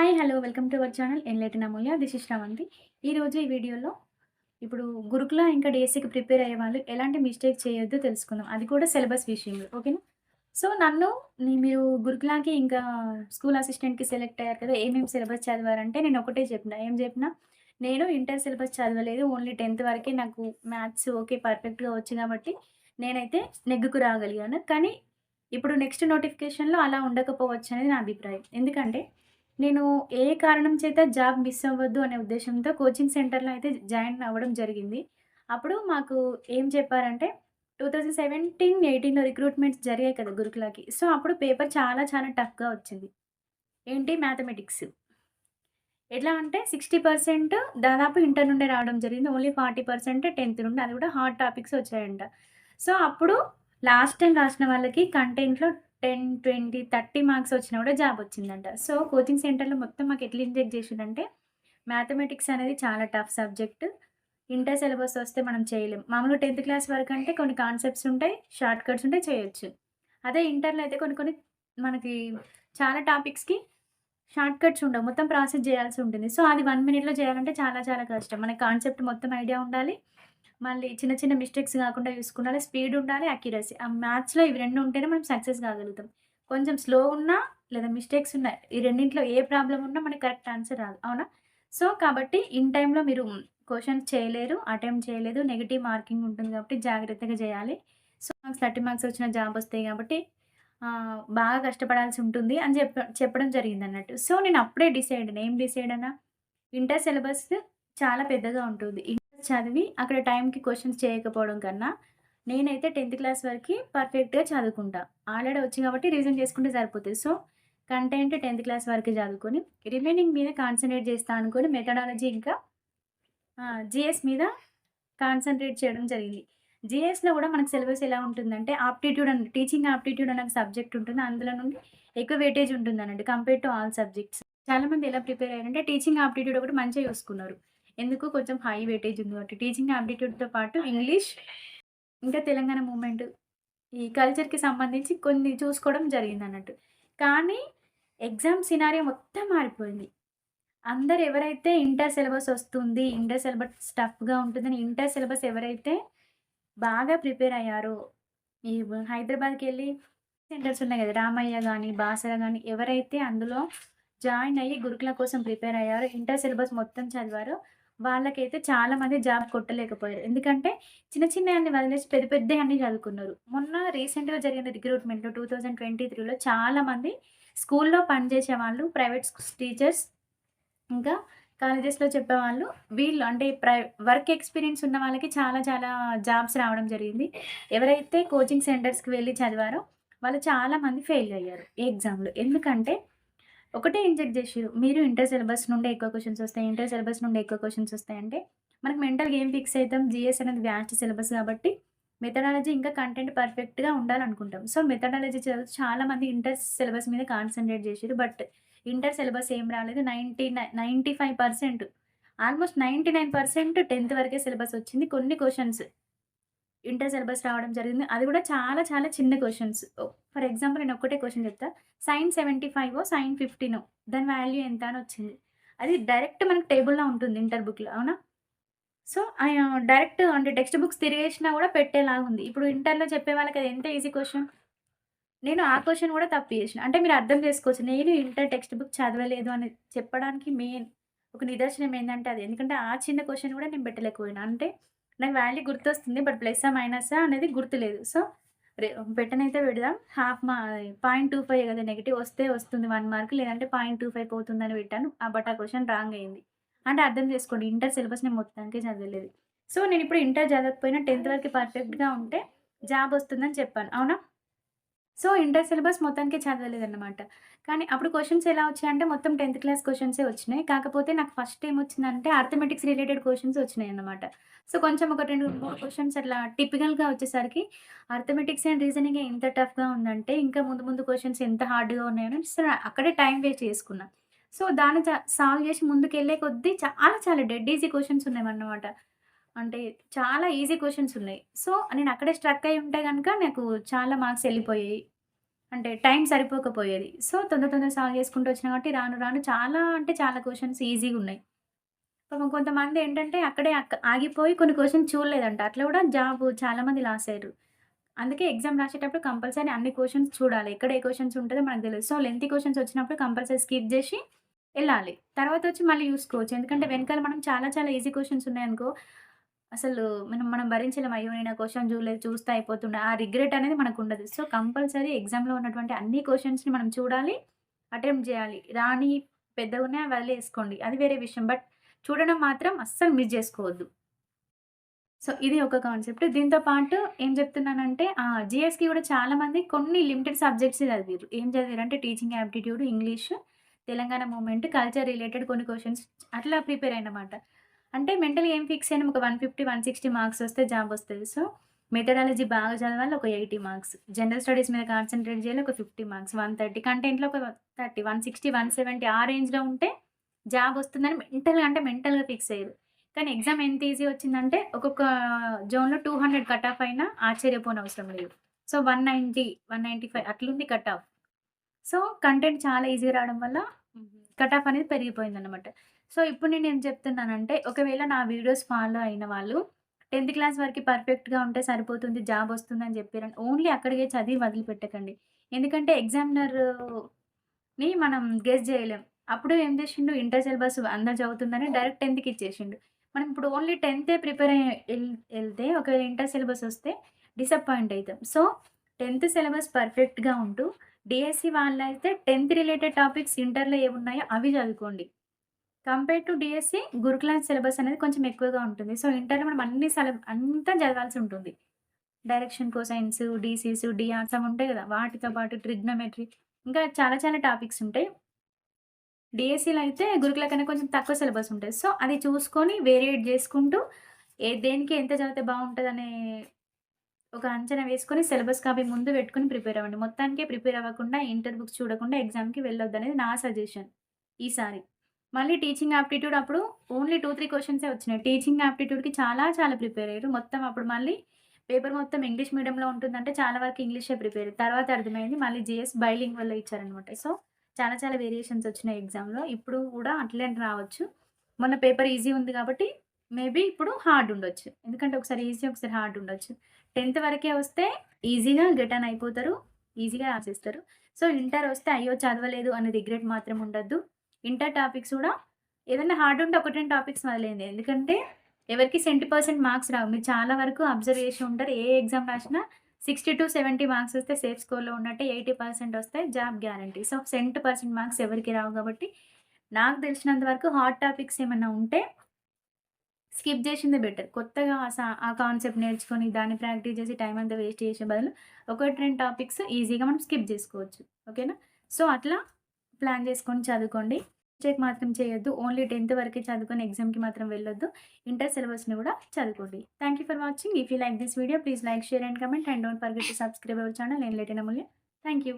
Hi hello welcome to our channel. Enlighten Amulya this is Sravanthi. ఈరోజు ఈ వీడియోలో ఇప్పుడు గురుకుల ఇంకా డేసీకి ప్రిపేర్ అయ్యే వాళ్ళు ఎలాంటి మిస్టేక్ చేయొద్దో తెలుసుకుందాం. అది కూడా సిలబస్ విషయంలో ఓకేనా? సో నన్ను మీరు గురుకులాకి ఇంకా స్కూల్ అసిస్టెంట్కి సెలెక్ట్ అయ్యారు కదా ఏమేమి సిలబస్ చదివారంటే నేను ఒకటే చెప్పిన. ఏం చెప్పిన? నేను ఇంటర్ సిలబస్ చదవలేదు ఓన్లీ టెన్త్ వరకే నాకు మ్యాథ్స్ ఓకే పర్ఫెక్ట్గా వచ్చు కాబట్టి నేనైతే నెగ్గుకు రాగలిగాను. కానీ ఇప్పుడు నెక్స్ట్ నోటిఫికేషన్లో అలా ఉండకపోవచ్చు అనేది నా అభిప్రాయం. ఎందుకంటే నేను ఏ కారణం చేత జాబ్ మిస్ అవ్వద్దు అనే ఉద్దేశంతో కోచింగ్ సెంటర్లో అయితే జాయిన్ అవ్వడం జరిగింది. అప్పుడు మాకు ఏం చెప్పారంటే టూ థౌజండ్ సెవెంటీన్ ఎయిటీన్లో రిక్రూట్మెంట్స్ జరిగాయి కదా గురుకులకి. సో అప్పుడు పేపర్ చాలా చాలా టఫ్గా వచ్చింది. ఏంటి? మ్యాథమెటిక్స్. ఎట్లా అంటే సిక్స్టీ పర్సెంట్ దాదాపు ఇంటర్ నుండే రావడం జరిగింది. ఓన్లీ ఫార్టీ పర్సెంట్ టెన్త్ నుండి. అది కూడా హార్డ్ టాపిక్స్ వచ్చాయంట. సో అప్పుడు లాస్ట్ టైం రాసిన వాళ్ళకి కంటెంట్లో టెన్ ట్వంటీ థర్టీ మార్క్స్ వచ్చినా కూడా జాబ్ వచ్చిందంట. సో కోచింగ్ సెంటర్లో మొత్తం మాకు ఎట్లా ఇంజెక్ట్ చేసిందంటే మ్యాథమెటిక్స్ అనేది చాలా టఫ్ సబ్జెక్ట్. ఇంటర్ సిలబస్ వస్తే మనం చేయలేం. మామూలు టెన్త్ క్లాస్ వరకు అంటే కొన్ని కాన్సెప్ట్స్ ఉంటాయి షార్ట్ కట్స్ ఉంటాయి చేయొచ్చు. అదే ఇంటర్లో అయితే కొన్ని కొన్ని మనకి చాలా టాపిక్స్కి షార్ట్ కట్స్ ఉండవు. మొత్తం ప్రాసెస్ చేయాల్సి ఉంటుంది. సో అది వన్ మినిట్లో చేయాలంటే చాలా చాలా కష్టం. మనకి కాన్సెప్ట్ మొత్తం ఐడియా ఉండాలి. మళ్ళీ చిన్న చిన్న మిస్టేక్స్ కాకుండా చూసుకుండాలి స్పీడ్ ఉండాలి అక్యురసీ ఆ మ్యాథ్స్లో ఇవి రెండు ఉంటేనే మనం సక్సెస్ కాగలుగుతాం. కొంచెం స్లో ఉన్నా లేదా మిస్టేక్స్ ఉన్నాయి ఈ రెండింటిలో ఏ ప్రాబ్లం ఉన్నా మనకి కరెక్ట్ ఆన్సర్ రాదు. అవునా? సో కాబట్టి ఇన్ టైంలో మీరు క్వశ్చన్స్ చేయలేరు అటెంప్ట్ చేయలేదు. నెగిటివ్ మార్కింగ్ ఉంటుంది కాబట్టి జాగ్రత్తగా చేయాలి. సో మార్క్స్ థర్టీ మార్క్స్ వచ్చిన జాబ్ వస్తాయి కాబట్టి బాగా కష్టపడాల్సి ఉంటుంది అని చెప్ప చెప్పడం జరిగింది అన్నట్టు. సో నేను అప్పుడే డిసైడ్ అయినా ఏం డిసైడ్ అయినా ఇంటర్ సిలబస్ చాలా పెద్దగా ఉంటుంది. చదివి అక్కడ టైంకి క్వశ్చన్స్ చేయకపోవడం కన్నా నేనైతే టెన్త్ క్లాస్ వరకు పర్ఫెక్ట్గా చదువుకుంటా. ఆల్రెడీ వచ్చి కాబట్టి రీజన్ చేసుకుంటే సరిపోతుంది. సో కంటెంట్ టెన్త్ క్లాస్ వరకు చదువుకొని రిమైనింగ్ మీద కాన్సన్ట్రేట్ చేస్తా అనుకొని మెథడాలజీ ఇంకా జిఎస్ మీద కాన్సన్ట్రేట్ చేయడం జరిగింది. జిఎస్లో కూడా మనకు సిలబస్ ఎలా ఉంటుందంటే ఆప్టిట్యూడ్ అని టీచింగ్ ఆప్టిట్యూడ్ అనే సబ్జెక్ట్ ఉంటుంది. అందులో నుండి ఎక్కువ వెయిటేజ్ ఉంటుంది అన్నట్టు కంపేర్ టు ఆల్ సబ్జెక్ట్స్. చాలామంది ఎలా ప్రిపేర్ అయ్యారంటే టీచింగ్ ఆప్టిట్యూడ్ ఒకటి మంచిగా చూసుకున్నారు. ఎందుకు కొంచెం హై వెయిటేజ్ ఉంది కాబట్టి. టీచింగ్ ఆప్టిట్యూడ్తో పాటు ఇంగ్లీష్ ఇంకా తెలంగాణ మూమెంట్ ఈ కల్చర్కి సంబంధించి కొన్ని చూసుకోవడం జరిగింది అన్నట్టు. కానీ ఎగ్జామ్ సినారియో మొత్తం మారిపోయింది. అందరు ఎవరైతే ఇంటర్ సిలబస్ వస్తుంది ఇంటర్ సిలబస్ టఫ్గా ఉంటుందని ఇంటర్ సిలబస్ ఎవరైతే బాగా ప్రిపేర్ అయ్యారో ఈ హైదరాబాద్కి వెళ్ళి సెంటర్స్ ఉన్నాయి కదా రామయ్య కానీ బాసర కానీ ఎవరైతే అందులో జాయిన్ అయ్యి గురుకుల కోసం ప్రిపేర్ అయ్యారో ఇంటర్ సిలబస్ మొత్తం చదివారో వాళ్ళకైతే చాలా మంది జాబ్ కొట్టలేకపోయారు. ఎందుకంటే చిన్న చిన్న అన్ని వదిలేసి పెద్ద పెద్ద అన్ని చదువుకున్నారు. మొన్న రీసెంట్గా జరిగిన రిక్రూట్మెంట్లో టూ థౌజండ్ ట్వంటీ త్రీలో చాలా మంది స్కూల్లో పనిచేసే వాళ్ళు ప్రైవేట్ టీచర్స్ ఇంకా కాలేజెస్లో చెప్పేవాళ్ళు. వీళ్ళు అంటే ప్రై వర్క్ ఎక్స్పీరియన్స్ ఉన్న వాళ్ళకి చాలా చాలా జాబ్స్ రావడం జరిగింది. ఎవరైతే కోచింగ్ సెంటర్స్కి వెళ్ళి చదివారో వాళ్ళు చాలామంది ఫెయిల్ అయ్యారు ఈ ఎగ్జామ్లో. ఎందుకంటే ఒకటే ఇంజెక్ట్ చేసారు. మీరు ఇంటర్ సిలబస్ నుండి ఎక్కువ క్వశ్చన్స్ వస్తాయి ఇంటర్ సిలబస్ నుండి ఎక్కువ క్వశ్చన్స్ వస్తాయంటే మనకు మెంటల్గా ఏం ఫిక్స్ అవుతాం. జిఎస్ అనేది వ్యాస్ట్ సిలబస్ కాబట్టి మెథడాలజీ ఇంకా కంటెంట్ పర్ఫెక్ట్గా ఉండాలనుకుంటాం. సో మెథడాలజీ చదువు చాలా మంది ఇంటర్ సిలబస్ మీద కాన్సన్ట్రేట్ చేసారు. బట్ ఇంటర్ సిలబస్ ఏం రాలేదు. Ninety ninety five percent almost ninety nine percent tenth వరకే సిలబస్ వచ్చింది. కొన్ని క్వశ్చన్స్ ఇంటర్ సిలబస్ రావడం జరిగింది. అది కూడా చాలా చాలా చిన్న క్వశ్చన్స్ ఫర్ ఎగ్జాంపుల్ నేను ఒక్కటే క్వశ్చన్ చెప్తా. Sine seventy five sine fifteen దాని వాల్యూ ఎంత అని వచ్చింది. అది డైరెక్ట్ మనకు టేబుల్లో ఉంటుంది ఇంటర్ బుక్లో అవునా? సో డైరెక్ట్ అంటే టెక్స్ట్ బుక్స్ తిరిగేసినా కూడా పెట్టేలాగా ఉంది. ఇప్పుడు ఇంటర్లో చెప్పే వాళ్ళకి అది ఎంత ఈజీ క్వశ్చన్? నేను ఆ క్వశ్చన్ కూడా తప్పు చేసిన. అంటే మీరు అర్థం చేసుకోవచ్చు. నేను ఇంటర్ టెక్స్ట్ బుక్ చదవలేదు అని చెప్పడానికి మెయిన్ ఒక నిదర్శనం ఏంటంటే అది. ఎందుకంటే ఆ చిన్న క్వశ్చన్ కూడా నేను పెట్టలేకపోయినా. అంటే నాకు వాల్యూ గుర్తొస్తుంది బట్ ప్లస్ మైనస్ అనేది గుర్తులేదు. సో రే పెట్టనైతే పెడదాం. హాఫ్ మా పాయింట్ టూ ఫైవ్ కదా నెగిటివ్ వస్తే వస్తుంది వన్ మార్క్ లేదంటే పాయింట్ టూ ఫైవ్ పోతుందని పెట్టాను. ఆ బట్ ఆ క్వశ్చన్ రాంగ్ అయింది. అంటే అర్థం చేసుకోండి ఇంటర్ సిలబస్ నేను మొత్తానికి చదవలేదు. సో నేను ఇప్పుడు ఇంటర్ చదవకపోయినా టెన్త్ వరకు పర్ఫెక్ట్గా ఉంటే జాబ్ వస్తుందని చెప్పాను. అవునా? సో ఇంటర్ సిలబస్ మొత్తానికి చదవలేదన్నమాట. కానీ అప్పుడు క్వశ్చన్స్ ఎలా వచ్చాయంటే మొత్తం టెన్త్ క్లాస్ క్వశ్చన్సే వచ్చినాయి. కాకపోతే నాకు ఫస్ట్ ఏం వచ్చిందంటే అర్థమెటిక్స్ రిలేటెడ్ క్వశ్చన్స్ వచ్చినాయి అన్నమాట సో కొంచెం ఒక రెండు మూడు క్వశ్చన్స్ అట్లా టిపికల్గా వచ్చేసరికి అర్థమెటిక్స్ అండ్ రీజనింగ్ ఎంత టఫ్గా ఉందంటే ఇంకా ముందు ముందు క్వశ్చన్స్ ఎంత హార్డ్గా ఉన్నాయని సరే అక్కడే టైం వేస్ట్ చేసుకున్నా. సో దాన్ని సాల్వ్ చేసి ముందుకు వెళ్ళే కొద్దీ చాలా చాలా డెడ్ ఈజీ క్వశ్చన్స్ ఉన్నాయన్నమాట. అంటే చాలా ఈజీ క్వశ్చన్స్ ఉన్నాయి సో నేను అక్కడే స్ట్రక్ అయి ఉంటే కనుక నాకు చాలా మార్క్స్ వెళ్ళిపోయాయి అంటే టైం సరిపోకపోయేది. సో, తొందర తొందరగా సాల్వ్ చేసుకుంటూ వచ్చిన కాబట్టి రాను రాను చాలా అంటే చాలా క్వశన్స్ ఈజీగా ఉన్నాయి పాపం కొంతమందేంటంటే అక్కడే ఆగిపోయి కొన్ని క్వశ్చన్స్ చూడలేదంట. అట్లా కూడా జాబ్ చాలామంది లాస్ అయ్యారు. అందుకే ఎగ్జామ్ రాసేటప్పుడు కంపల్సరీ అన్ని క్వశ్చన్స్ చూడాలి. ఎక్కడ ఏ క్వశ్చన్స్ ఉంటుందో మనకు తెలియదు సో, లెంత్ క్వశ్చన్స్ వచ్చినప్పుడు కంపల్సరీ స్కిప్ వెళ్ళాలి తర్వాత వచ్చి మళ్ళీ చూసుకోవచ్చు. ఎందుకంటే వెనకాల మనం చాలా చాలా ఈజీ క్వశ్చన్స్ ఉన్నాయనుకో, అసలు మనం మనం భరించలేం. అయ్యో! నేను ఆ క్వశ్చన్ చూడలేదు చూస్తే అయిపోతుండే. ఆ రిగ్రెట్ అనేది మనకు ఉండదు సో, కంపల్సరీ ఎగ్జామ్‌లో ఉన్నటువంటి అన్ని క్వశ్చన్స్ని మనం చూడాలి, అటెంప్ట్ చేయాలి రాని పెద్దగున్నా వదిలేసుకోండి. అది వేరే విషయం. బట్ చూడడం మాత్రం అస్సలు మిస్ చేసుకోవద్దు సో, ఇది ఒక కాన్సెప్ట్. దీంతో పాటు ఏం చెప్తున్నానంటే జిఎస్కి జీఎస్‌కి కూడా చాలామంది కొన్ని లిమిటెడ్ సబ్జెక్ట్స్ చదివారు ఏం చదివారు అంటే teaching aptitude, English, Telangana movement culture related కొన్ని క్వశ్చన్స్ అట్లా ప్రిపేర్ అయినమాట అంటే మెంటల్‌గా ఏం ఫిక్స్ అయినా ఒక 150, 160 మార్క్స్ వస్తే జాబ్ వస్తుంది సో, మెథడాలజీ బాగా చదవాలి ఒక 80 మార్క్స్. జనరల్ స్టడీస్ మీద కాన్సన్ట్రేట్ చేయాలి ఒక 50 మార్క్స్. 130 కంటెంట్‌లో ఒక 30, 160, 170 ఆ రేంజ్‌లో ఉంటే జాబ్ వస్తుందని మెంటల్‌గా అంటే మెంటల్‌గా ఫిక్స్ అయ్యారు. కానీ ఎగ్జామ్ ఎంత ఈజీ వచ్చిందంటే ఒక్కొక్క జోన్‌లో 200 కట్ ఆఫ్ అయినా ఆశ్చర్యపోనవసరం లేదు. సో, 190, 195 అట్లుంది కట్ ఆఫ్. సో, కంటెంట్ చాలా ఈజీగా రావడం వల్ల కట్ ఆఫ్ అనేది పెరిగిపోయిందన్నమాట. సో, ఇప్పుడు నేను ఏం చెప్తున్నానంటే ఒకవేళ నా వీడియోస్ ఫాలో అయిన వాళ్ళు 10థ్ క్లాస్ వరకు పర్ఫెక్ట్‌గా ఉంటే సరిపోతుంది జాబ్ వస్తుందని చెప్పారని ఓన్లీ అక్కడికే చదివి వదిలిపెట్టకండి. ఎందుకంటే ఎగ్జామినర్‌ని మనం గెస్ చేయలేం అప్పుడు ఏం చేసిండు ఇంటర్ సిలబస్ అందరు చదువుతుందని డైరెక్ట్ 10థ్‌కి ఇచ్చేసిండు. మనం ఇప్పుడు ఓన్లీ 10థే ప్రిపేర్ అయ్యి వెళ్తే ఒకవేళ ఇంటర్ సిలబస్ వస్తే డిసప్పాయింట్ అవుతాం సో, 10థ్ సిలబస్ పర్ఫెక్ట్‌గా ఉంటూ డీఎస్సీ వాళ్ళైతే 10థ్ రిలేటెడ్ టాపిక్స్ ఇంటర్‌లో ఏమున్నాయో అవి చదువుకోండి. Compare to DSC Gurukula syllabus అనేది కొంచెం ఎక్కువగా ఉంటుంది. సో, ఇంటర్‌లో మనం అన్ని సెల అంతా చదవాల్సి ఉంటుంది. డైరెక్షన్ కోసైన్స్, డీసీస్, డిఆర్స్ అవి ఉంటాయి కదా! వాటితో పాటు ట్రిగ్నోమెట్రీ ఇంకా చాలా చాలా టాపిక్స్ ఉంటాయి. డిఎస్సీలో అయితే గురుకుల కన్నా కొంచెం తక్కువ సిలబస్ ఉంటుంది సో, అది చూసుకొని వేరియేట్ చేసుకుంటూ ఏ దేనికి ఎంత చదివితే బావుంటదనే ఒక అంచనా వేసుకొని సిలబస్ కాపీ ముందు పెట్టుకుని ప్రిపేర్ అవ్వండి. మొత్తానికే ప్రిపేర్ అవ్వకుండా ఇంటర్ బుక్స్ చూడకుండా ఎగ్జామ్‌కి వెళ్ళొద్దు అనేది నా సజెషన్ ఈసారి. మళ్ళీ టీచింగ్ యాప్టిట్యూడ్ అప్పుడు ఓన్లీ టూ త్రీ క్వశ్చన్సే వచ్చినాయి. టీచింగ్ యాప్టిట్యూడ్‌కి చాలా చాలా ప్రిపేర్ అయ్యారు. మొత్తం అప్పుడు మళ్ళీ పేపర్ మొత్తం ఇంగ్లీష్ మీడియంలో ఉంటుందంటే చాలా వరకు ఇంగ్లీషే ప్రిపేర్ తర్వాత అర్థమైంది మళ్ళీ జీఎస్ బైలింగ్వల్‌లో ఇచ్చారనమాట. సో, చాలా చాలా వేరియేషన్స్ వచ్చినాయి ఎగ్జామ్‌లో. ఇప్పుడు కూడా అట్లే రావచ్చు. మొన్న పేపర్ ఈజీ ఉంది కాబట్టి మేబీ ఇప్పుడు హార్డ్ ఉండొచ్చు. ఎందుకంటే ఒకసారి ఈజీ ఒకసారి హార్డ్ ఉండొచ్చు. 10థ్ వరకే వస్తే ఈజీగా గెటన్ అయిపోతారు. ఈజీగా రాసేస్తారు. సో, ఇంటర్ వస్తే అయ్యో! చదవలేదు అనే రిగ్రెట్ మాత్రం ఉండద్దు ఇంటర్ టాపిక్స్ కూడా ఏదైనా హార్డ్ ఉంటే 1, 2 టాపిక్స్ మొదలైంది ఎందుకంటే ఎవరికి సెవెంటీ పర్సెంట్ మార్క్స్ రావు. మీరు చాలా వరకు అబ్జర్వ్ చేసి ఉంటారు. ఏ ఎగ్జామ్ రాసినా 60-70 మార్క్స్ వస్తే సేఫ్ స్కోర్‌లో ఉన్నట్టే 80% వస్తే జాబ్ గ్యారంటీ. సో, 70% మార్క్స్ ఎవరికి రావు కాబట్టి నాకు తెలిసినంత వరకు హాట్ టాపిక్స్ ఏమైనా ఉంటే స్కిప్ చేసిందే బెటర్. కొత్తగా ఆ కాన్సెప్ట్ నేర్చుకొని దాన్ని ప్రాక్టీస్ చేసి టైం అంతా వేస్ట్ చేసే బదులు 1, 2 టాపిక్స్ ఈజీగా మనం స్కిప్ చేసుకోవచ్చు. ఓకేనా? సో, అట్లా ప్లాన్ చేసుకొని చదువుకోండి. చెక్ మాత్రం చేయొద్దు. ఓన్లీ 10థ్ వరకే చదువుకొని ఎగ్జామ్‌కి మాత్రం వెళ్ళొద్దు. ఇంటర్ సిలబస్‌ని కూడా చదువుకోండి. Thank you for watching. If you like this video please like, share and comment and don't forget to subscribe our channel enlighten Amulya. Thank you.